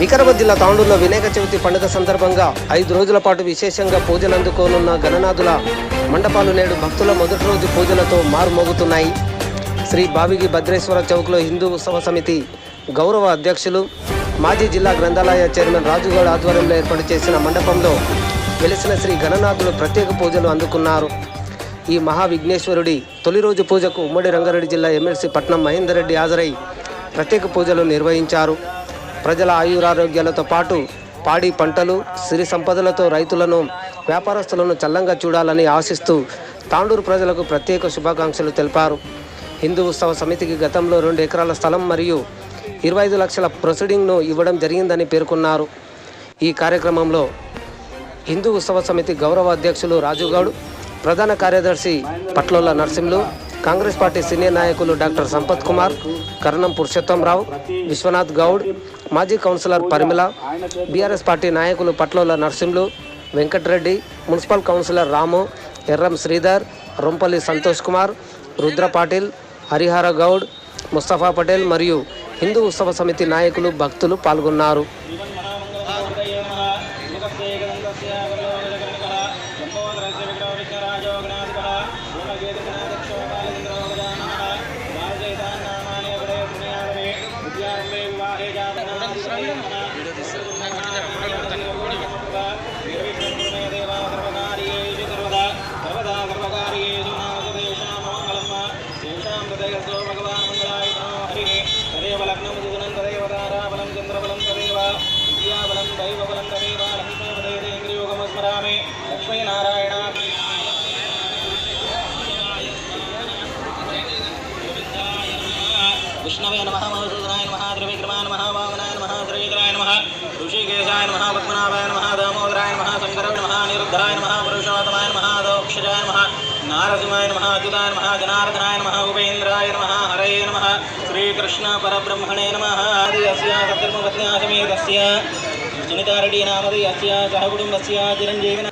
వికారాబాద్ జిల్లా తాండూరులో వినాయక చవితి పండుగ సందర్భంగా ఐదు రోజుల పాటు విశేషంగా పూజలు అందుకోనున్న గణనాథుల మండపాలు నేడు భక్తుల మొదటి రోజు పూజలతో మారుమోగుతున్నాయి. శ్రీ బావిగి భద్రేశ్వర చౌక్లో హిందూ ఉత్సవ సమితి గౌరవ అధ్యక్షులు మాజీ జిల్లా గ్రంథాలయ చైర్మన్ రాజుగౌడ్ ఆధ్వర్యంలో ఏర్పాటు చేసిన మండపంలో వెలిసిన శ్రీ గణనాథులు ప్రత్యేక పూజలు అందుకున్నారు. ఈ మహావిఘ్నేశ్వరుడి తొలి రోజు పూజకు ఉమ్మడి రంగారెడ్డి జిల్లా ఎమ్మెల్సీ పట్నం మహేందర్ రెడ్డి హాజరై ప్రత్యేక పూజలు నిర్వహించారు. ప్రజల ఆయురారోగ్యాలతో పాటు పాడి పంటలు సిరి సంపదలతో రైతులను వ్యాపారస్తులను చల్లంగా చూడాలని ఆశిస్తూ తాండూరు ప్రజలకు ప్రత్యేక శుభాకాంక్షలు తెలిపారు. హిందూ ఉత్సవ సమితికి గతంలో రెండు ఎకరాల స్థలం మరియు ఇరవై ఐదు లక్షల ప్రొసీడింగ్ను ఇవ్వడం జరిగిందని పేర్కొన్నారు. ఈ కార్యక్రమంలో హిందూ ఉత్సవ సమితి గౌరవ అధ్యక్షులు రాజుగౌడ్ ప్రధాన కార్యదర్శి పట్లోల నరసింహులు కాంగ్రెస్ పార్టీ సీనియర్ నాయకులు డాక్టర్ సంపత్ కుమార్ కరణం పురుషోత్తంరావు విశ్వనాథ్ గౌడ్ మాజీ కౌన్సిలర్ పరిమిళ బీఆర్ఎస్ పార్టీ నాయకులు పట్లోల నరసింహులు వెంకటరెడ్డి మున్సిపల్ కౌన్సిలర్ రాము ఎర్రం శ్రీధర్ రొంపల్లి సంతోష్ కుమార్ రుద్ర పాటిల్ హరిహర గౌడ్ ముస్తఫా పటేల్ మరియు హిందూ ఉత్సవ సమితి నాయకులు భక్తులు పాల్గొన్నారు. महाजुदा नम, जनार्दनाय नम, उपेन्द्राय नमः हरे नमः श्रीकृष्णपरब्रह्मणे नमः। आदि अस्य सत्कर्मपत्न्यासमेतस्य सुनितारडी नामधि अस्य सह कुटुम्बस्य चिरञ्जीविन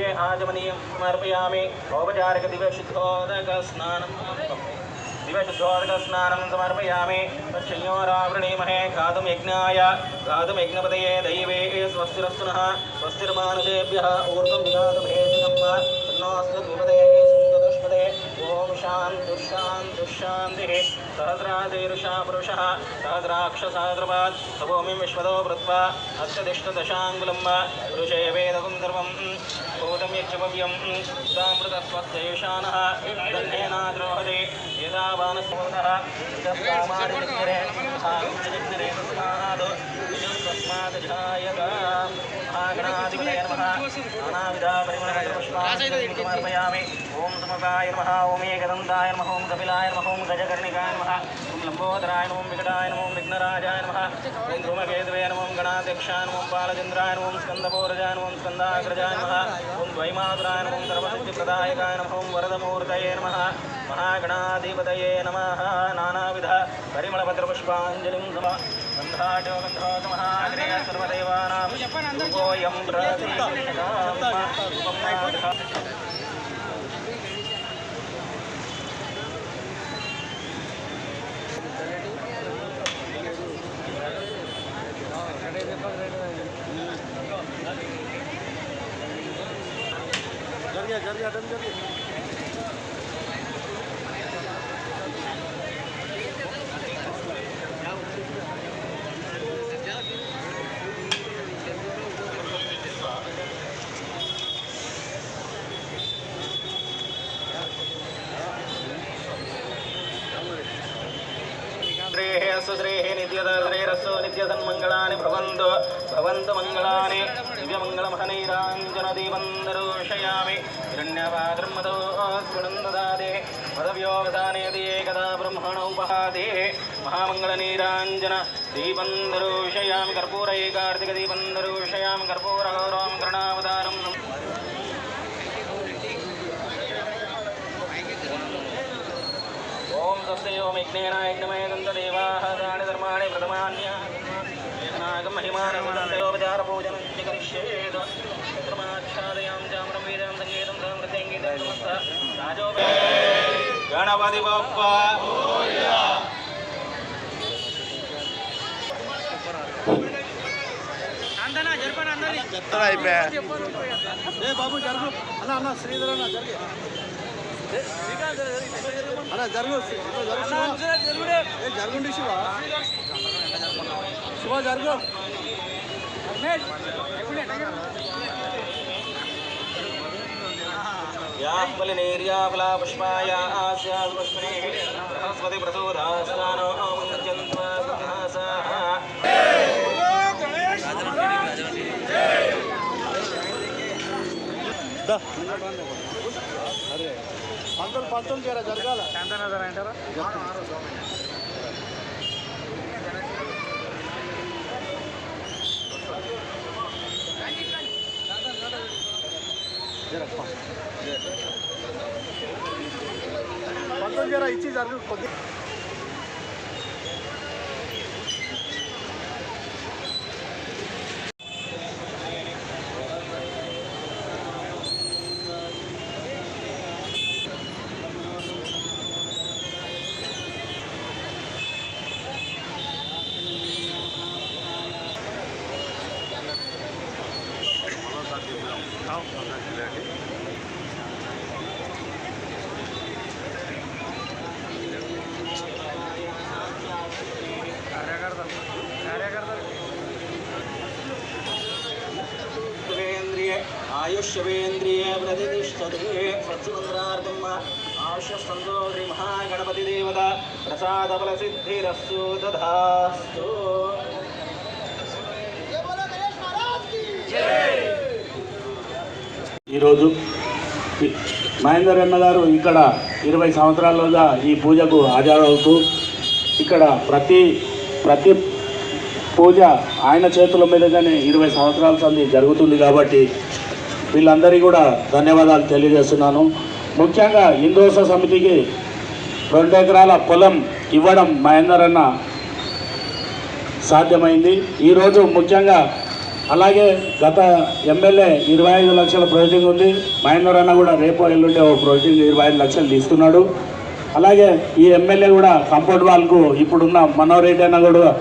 मुखे आचमनीयं समर्पयामि औपचारिकदिवशुद्धोदकस्नानं दिवशुद्धोदकस्नानं समर्पयामि तच्छयोरावृणीमहे गातुं यज्ञाय गातुं यज्ञपतये दैवे स्वस्तिरस्तु नः स्वस्तिर्मानुषेभ्यः ऊर्ध्वं विधातुभेषणं शान्तुशान्तुशान्तिः सहस्रादिरुषा पुरुषः सहस्राक्षसहस्रपात् सभूमिं विश्वतो वृत्वा अष्टदिष्टदशाङ्गुलं पुरुषे वेदकं सर्वं भूतं यक्षभव्यं सामृतस्वस्येषानः दन्नेनाद्रोहते यदा बाणस्मोदः यस्तामादिचित्रे सागुणचित्रे तस्मात् तस्मात् ध्यायत महागणाधिपतये नमः नानाविधा परिमलपुष्पाणि समर्पयामि ॐ सुमुखाय नमः ॐ एकदन्ताय नमः ॐ कपिलाय नमः ॐ गजकर्णिकाय नमः ॐ लम्बोदराय नमः ॐ विकटाय नमः ॐ विघ्नराजाय नमः ॐ धूमकेतवे नमः ॐ गणाध्यक्षाय नमः ॐ बालचन्द्राय नमः ॐ स्कन्दपूरजाय नमः ॐ स्कन्दाग्रजाय नमः ॐ द्वैमातुराय नमः ॐ सर्वसिद्धिप्रदायकाय नमः ॐ वरदमूर्तये नमः महागणाधिपतये नमः नानाविध परिमलपत्रपुष्पाञ्जलिं गन्धाडोगन्धागमहाग्रय सर्वदेवानां गोयं श्रीः असु श्रीः नित्यद श्रीरसु नित्यसन्मङ्गलानि भवन्तु। भवन्तु मङ्गलानि। दिव्यमङ्गलमहनैराञ्जनदीपन्दरोषयामि हिरण्यपाद्रमतो गुणं ददाति पदव्योगदानेति एकदा ब्रह्मण उपहादे। महामङ्गलनीराञ्जन दीपन्दरोषयामि कर्पूरैकार्तिकदीपन्दरोषयामि कर्पूरगौरवं गृणावद ॐ स्वस्ति ओम यज्ञेन यज्ञमय दन्तदेवाः तानि धर्माणि प्रथमान्यागं महिमानसोपचारपूजनं च करिष्येत् चतुर्माच्छादयां चामरं वीरं सङ्गीतं समृद्धिङ्गीतं समस्त राजोपे गणपति बप्पा అందనా జరపండి అందరినీ ఏ బాబు జరుగు అన్న అన్న శ్రీధర్ అన్న జరుగు అన్న జరుగు జరుగుండి శివ శివ జరుగు యాపలినేర్యాపలా పుష్పాయ ఆశా పుష్పణి సరస్వతి ప్రసూరాసానో గణేష్ అందరూ పంచం చేయాలి జరగాల. శాంతనగర్ అంటారా? పంచం చేయాలి ఇచ్చి జరుగు ఆయుష్యవేంద్రియే ప్రతిష్టతే ప్రత్యుంద్రార్థం మహాగణపతి దేవత ప్రసాద ప్రసాదబల సిద్ధిరస్సు దాస్తు ఈరోజు మహేందర్ అన్న ఇక్కడ ఇరవై సంవత్సరాలుగా ఈ పూజకు హాజరవుతూ ఇక్కడ ప్రతి ప్రతి పూజ ఆయన చేతుల మీదగానే ఇరవై సంవత్సరాల సంది జరుగుతుంది కాబట్టి వీళ్ళందరికీ కూడా ధన్యవాదాలు తెలియజేస్తున్నాను. ముఖ్యంగా హిందోస సమితికి రెండు ఎకరాల పొలం ఇవ్వడం మహేందర్ అన్న సాధ్యమైంది. ఈరోజు ముఖ్యంగా అలాగే గత ఎమ్మెల్యే ఇరవై ఐదు లక్షల ప్రొజెక్టింగ్ ఉంది. మహేందర్ అన్న కూడా రేపు ఎల్లుండే ఓ ప్రొజెక్టింగ్ ఇరవై ఐదు లక్షలు తీసుకున్నాడు అలాగే ఈ ఎమ్మెల్యే కూడా కంపౌండ్ వాల్కు ఇప్పుడున్న మనోహర్ రెడ్డి అన్న కూడా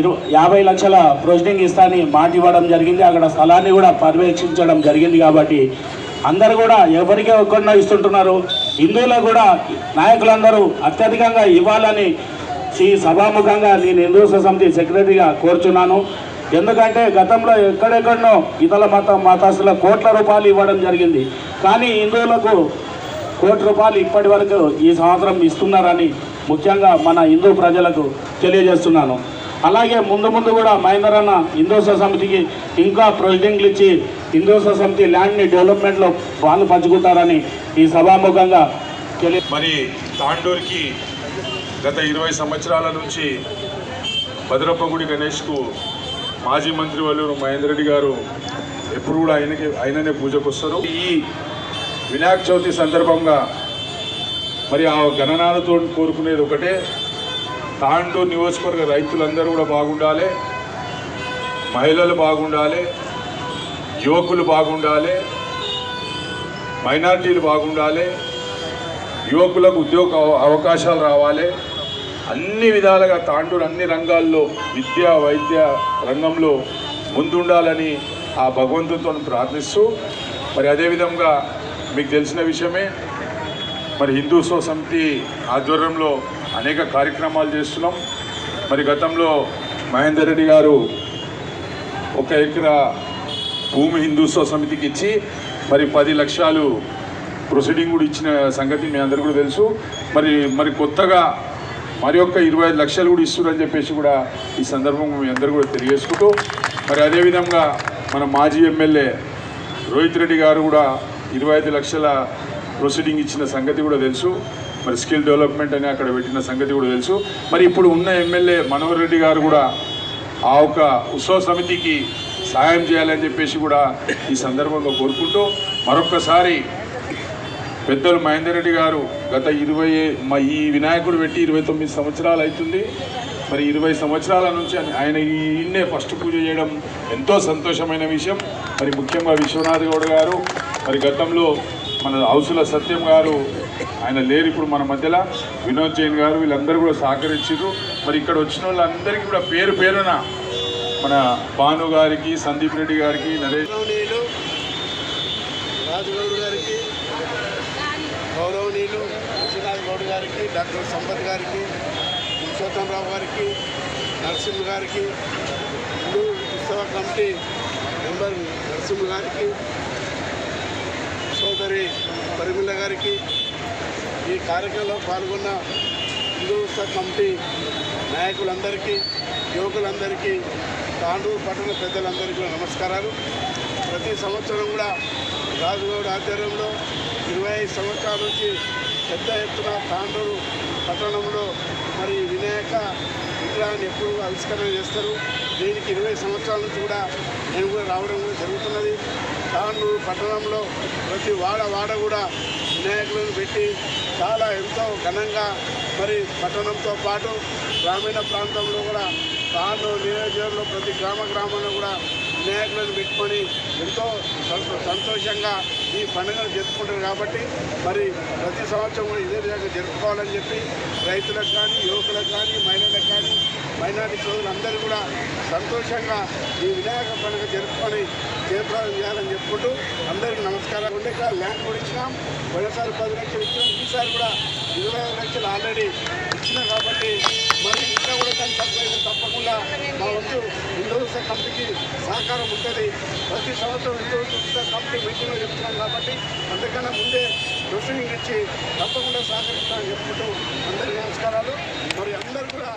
ఇరవై యాభై లక్షల ప్రొజెక్టింగ్ ఇస్తా అని మాట ఇవ్వడం జరిగింది. అక్కడ స్థలాన్ని కూడా పర్యవేక్షించడం జరిగింది కాబట్టి అందరు కూడా ఎవరికే ఒక్కడినో ఇస్తుంటున్నారు. హిందువులకు కూడా నాయకులందరూ అత్యధికంగా ఇవ్వాలని ఈ సభాముఖంగా నేను హిందూ సమితి సెక్రటరీగా కోరుచున్నాను. ఎందుకంటే గతంలో ఎక్కడెక్కడనో ఇతర మత మతస్థుల కోట్ల రూపాయలు ఇవ్వడం జరిగింది. కానీ హిందువులకు కోటి రూపాయలు ఇప్పటి వరకు ఈ సంవత్సరం ఇస్తున్నారని ముఖ్యంగా మన హిందూ ప్రజలకు తెలియజేస్తున్నాను. అలాగే ముందు ముందు కూడా మహేందరన్న హిందూ సమితికి ఇంకా ప్రొసీడింగ్లు ఇచ్చి హిందోసా సమితి ల్యాండ్ని డెవలప్మెంట్లో వాళ్ళు పంచుకుంటారని ఈ సభాముఖంగా తెలియ మరి తాండూరుకి గత ఇరవై సంవత్సరాల నుంచి భద్రప్పగుడి గణేష్కు మాజీ మంత్రి వల్లూరు మహేందర్ రెడ్డి గారు ఎప్పుడు కూడా ఆయనకి ఆయననే పూజకు వస్తారు. ఈ వినాయక చవితి సందర్భంగా మరి ఆ గణనాలతో కోరుకునేది ఒకటే. తాండూరు నియోజకవర్గ రైతులందరూ కూడా బాగుండాలి. మహిళలు బాగుండాలి. యువకులు బాగుండాలి. మైనార్టీలు బాగుండాలి. యువకులకు ఉద్యోగ అవ- అవకాశాలు రావాలి. అన్ని విధాలుగా తాండూరు అన్ని రంగాల్లో విద్య వైద్య రంగంలో ముందుండాలని ఆ భగవంతునితో ప్రార్థిస్తూ మరి అదేవిధంగా మీకు తెలిసిన విషయమే మరి హిందూ సొసైటీ సమితి ఆధ్వర్యంలో అనేక కార్యక్రమాలు చేస్తున్నాం. మరి గతంలో మహేందర్ రెడ్డి గారు ఒక ఎకరా భూమి హిందూ సమితికి ఇచ్చి మరి పది లక్షలు ప్రొసీడింగ్ కూడా ఇచ్చిన సంగతి మీ అందరు కూడా తెలుసు. మరి మరి కొత్తగా మరి ఒక్క ఇరవై ఐదు లక్షలు కూడా ఇస్తున్నారని చెప్పేసి కూడా ఈ సందర్భంగా మీ అందరూ కూడా తెలియజేసుకుంటూ మరి అదేవిధంగా మన మాజీ ఎమ్మెల్యే రోహిత్ రెడ్డి గారు కూడా ఇరవై ఐదు లక్షల ప్రొసీడింగ్ ఇచ్చిన సంగతి కూడా తెలుసు. మరి స్కిల్ డెవలప్మెంట్ అని అక్కడ పెట్టిన సంగతి కూడా తెలుసు. మరి ఇప్పుడు ఉన్న ఎమ్మెల్యే మనోహర్ రెడ్డి గారు కూడా ఆ ఒక ఉత్సవ సమితికి సహాయం చేయాలని చెప్పేసి కూడా ఈ సందర్భంగా కోరుకుంటూ మరొక్కసారి పెద్దలు మహేందర్ రెడ్డి గారు గత ఇరవై మా ఈ వినాయకుడు పెట్టి ఇరవై తొమ్మిది సంవత్సరాలు అవుతుంది. మరి ఇరవై సంవత్సరాల నుంచి ఆయన- ఆయన ఈయన్నే ఫస్ట్ పూజ చేయడం ఎంతో సంతోషమైన విషయం. మరి ముఖ్యంగా విశ్వనాథ్ గౌడ్ గారు మరి గతంలో మన హౌసుల సత్యం గారు ఆయన లేరు. ఇప్పుడు మన మధ్యలో వినోద్ జైన్ గారు వీళ్ళందరూ కూడా సహకరించారు. మరి ఇక్కడ వచ్చిన వాళ్ళందరికీ కూడా పేరు పేరున మన భాను గారికి సందీప్ రెడ్డి గారికి నరేష్ రాజుగౌడ్ గారికి గౌరవనీయులు విశ్వనాథ్ గౌడ్ గారికి డాక్టర్ సంపత్ గారికి పురుషోత్తమరావు గారికి నరసింహ గారికి హిందూ ఉత్సవ కమిటీ మెంబర్ నరసింహ గారికి సోదరి పరిమిళ గారికి ఈ కార్యక్రమంలో పాల్గొన్న హిందూ కమిటీ నాయకులందరికీ యువకులందరికీ తాండూరు పట్టణ పెద్దలందరికీ నమస్కారాలు. ప్రతి సంవత్సరం కూడా రాజుగౌడ్ ఆధ్వర్యంలో ఇరవై ఐదు సంవత్సరాల నుంచి పెద్ద ఎత్తున తాండూరు పట్టణంలో మరి వినాయక విగ్రహాన్ని ఎప్పుడు ఆవిష్కరణ చేస్తారు? దీనికి ఇరవై సంవత్సరాల నుంచి కూడా నేను కూడా రావడం కూడా జరుగుతున్నది. తాండూరు పట్టణంలో ప్రతి వాడ వాడ కూడా వినాయకులను పెట్టి చాలా ఎంతో ఘనంగా మరి పట్టణంతో పాటు గ్రామీణ ప్రాంతంలో కూడా తాండూరు నియోజకవర్గంలో ప్రతి గ్రామ గ్రామంలో కూడా వినాయకులను పెట్టుకొని ఎంతో సంతో- సంతోషంగా ఈ పండుగను జరుపుకుంటారు కాబట్టి మరి ప్రతి సంవత్సరం కూడా ఇదే విధంగా జరుపుకోవాలని చెప్పి రైతులకు కానీ యువకులకు కానీ మహిళలకు కానీ మైనార్టీ సోదరులందరూ కూడా సంతోషంగా ఈ వినాయక పండుగ జరుపుకొని జయప్రదం చేయాలని చెప్పుకుంటూ అందరికీ నమస్కారం ఉండే ల్యాండ్ కూడా ఇచ్చినాం. పోయినసారి పది లక్షలు ఇచ్చినాం. ఈసారి కూడా ఇరవై లక్షలు ఆల్రెడీ ఇచ్చినాం కాబట్టి మరి ఇంకా కూడా దాన్ని తప్పలేదు తప్పకుండా మా వంతు హిందూ ఉత్సవ కమిటీకి సహకారం ఉంటుంది. ప్రతి సంవత్సరం హిందూ కంపెనీ కమిటీ మీటింగ్లో చెప్తున్నాం కాబట్టి అందుకన్నా ముందే రుషి ఇచ్చి తప్పకుండా సహకరిస్తామని చెప్పుకుంటూ అందరికీ నమస్కారాలు. మరి అందరూ కూడా